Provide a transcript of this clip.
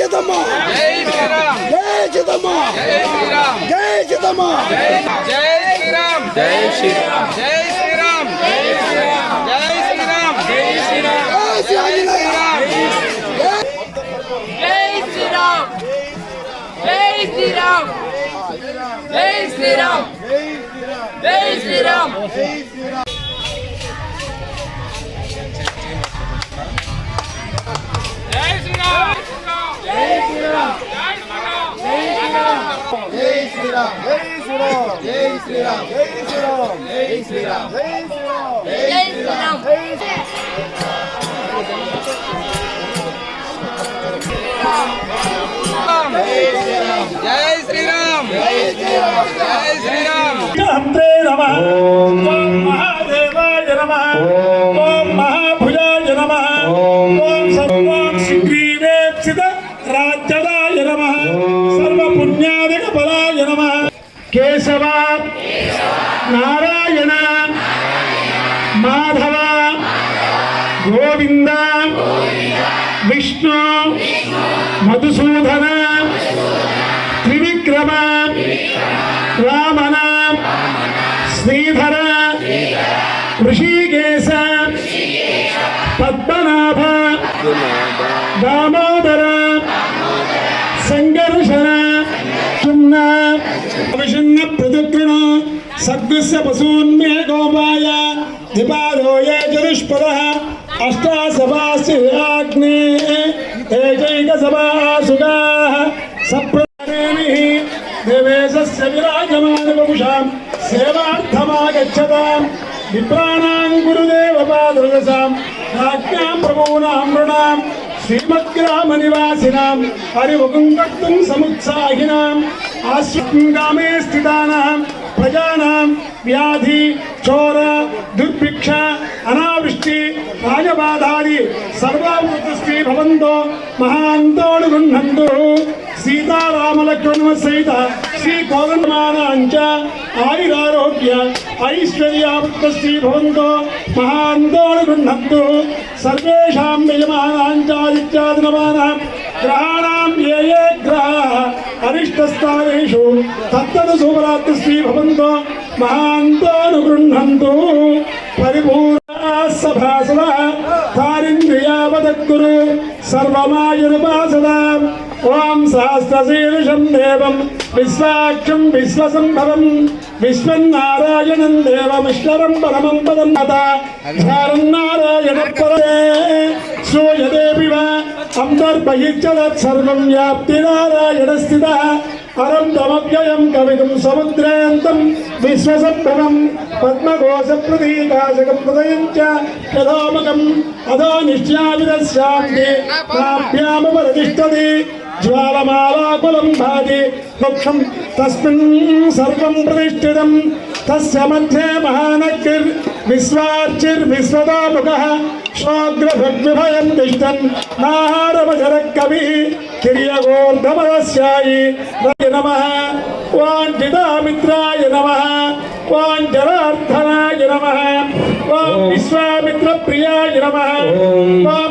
చిదమ్మ జై శ్రీరామ్ జై చిదమ్మ జై శ్రీరామ్ జై చిదమ్మ జై శ్రీరామ్ జై శ్రీరామ్ జై శ్రీరామ్ జై శ్రీరామ్ జై శ్రీరామ్ జై శ్రీరామ్ జై శ్రీరామ్ జై శ్రీరామ్ జై శ్రీరామ్ జై శ్రీరామ్ జై శ్రీరామ్ జై శ్రీరామ్ జై శ్రీరామ్ జై శ్రీరామ్ జై శ్రీరామ్ జై శ్రీరామ్ జై శ్రీరామ్ జై శ్రీరామ్ జై శ్రీరామ్ జై శ్రీరామ్ జై శ్రీరామ్ హంత్రే నమ ఓం మహాదేవాయ నమ కేశవ నారాయణ మాధవ గోవింద విష్ణు మధుసూదన త్రివిక్రమ రామణ శ్రీధర ఋషికేశ పద్మనాభ దామోదర అభిషన్న ప్రదుగ్ణ సగ్నస్య పశూన్మే గోమాయ నిపాదో ఏ చతుష్పద అష్టాసభాసి అగ్ని ఏకైక సభాసుగా సప్రదేమి దేవేశస్య విరాజమాన బహుషాం సేవార్థమాగచ్చతాం విప్రాణాం గురుదేవ పాదృగసాం రాజ్ఞాం ప్రభూనాం నృణాం శ్రీమద్గ్రామనివాసినాం హరిముకుందక్తుం సముత్సాహినాం ఆశ్వగామే స్థితానాం ప్రజానాం వ్యాధి చోర దుర్భిక్ష అనావృష్టి రాజబాధాది సర్వామృతశ్రీ భవంతో మహాంతోడు గృహంతు ಕಾಲಕ್ರಮ ಸಹಿತ ಶ್ರೀ ಕೋದಂಡಮಾನಾಂಚ ಆಯುರಾರೋಗ್ಯ ಐಶ್ವರ್ಯಾವೃತ್ತ ಶ್ರೀ ಭವಂತೋ ಮಹಾಂತೋಳು ಗೃಹಂತು ಸರ್ವೇಷಾಂ ಯಜಮಾನಾಂಚಾದಿತ್ಯಾದಿನಮಾನಾಂ గ్రహాణం ఏ ఏ గ్రహాः అరిష్టస్థానేషు తత్తదు శుభరాత్రి శ్రీ భవంతో మహాంతానుగృహంతు పరిపూర్ణా సభాసద తారింద్రియావదద్గురు సర్వమాయురుపాసదాం ఓం సహస్రశీర్షం దేవం విశ్వాక్షం విశ్వసంభవం విశ్వన్నారాయణం దేవమిశ్వరం పరమం పదం నత నారాయణ పరే శ్రూయదేవి వా వ్యాప్తి నారాయణ స్థిత పరం తమవ్యయం కవితం సముద్రాంతం విశ్వసంభవం పద్మకోశ ప్రతీకాశకం హృదయం చ యథోమకం అధో నిశ్చావిదశాంతి ప్రాప్యామపరతిష్టతి ज्वालमालाकुलं भाति वृक्षं तस्मिन् सर्वं प्रतिष्ठितं। तस्य मध्ये महानग्निर्विश्वार्चिर्विश्वदामुखः श्वाग्रभग्विभयं तिष्ठन्। नाहारमजरः कविः तिर्यगोर्धमदस्यायि नमः। वाञ्छितामित्राय नमः। वाञ्जलार्थनाय नमः। वां विश्वामित्रप्रियाय नमः वां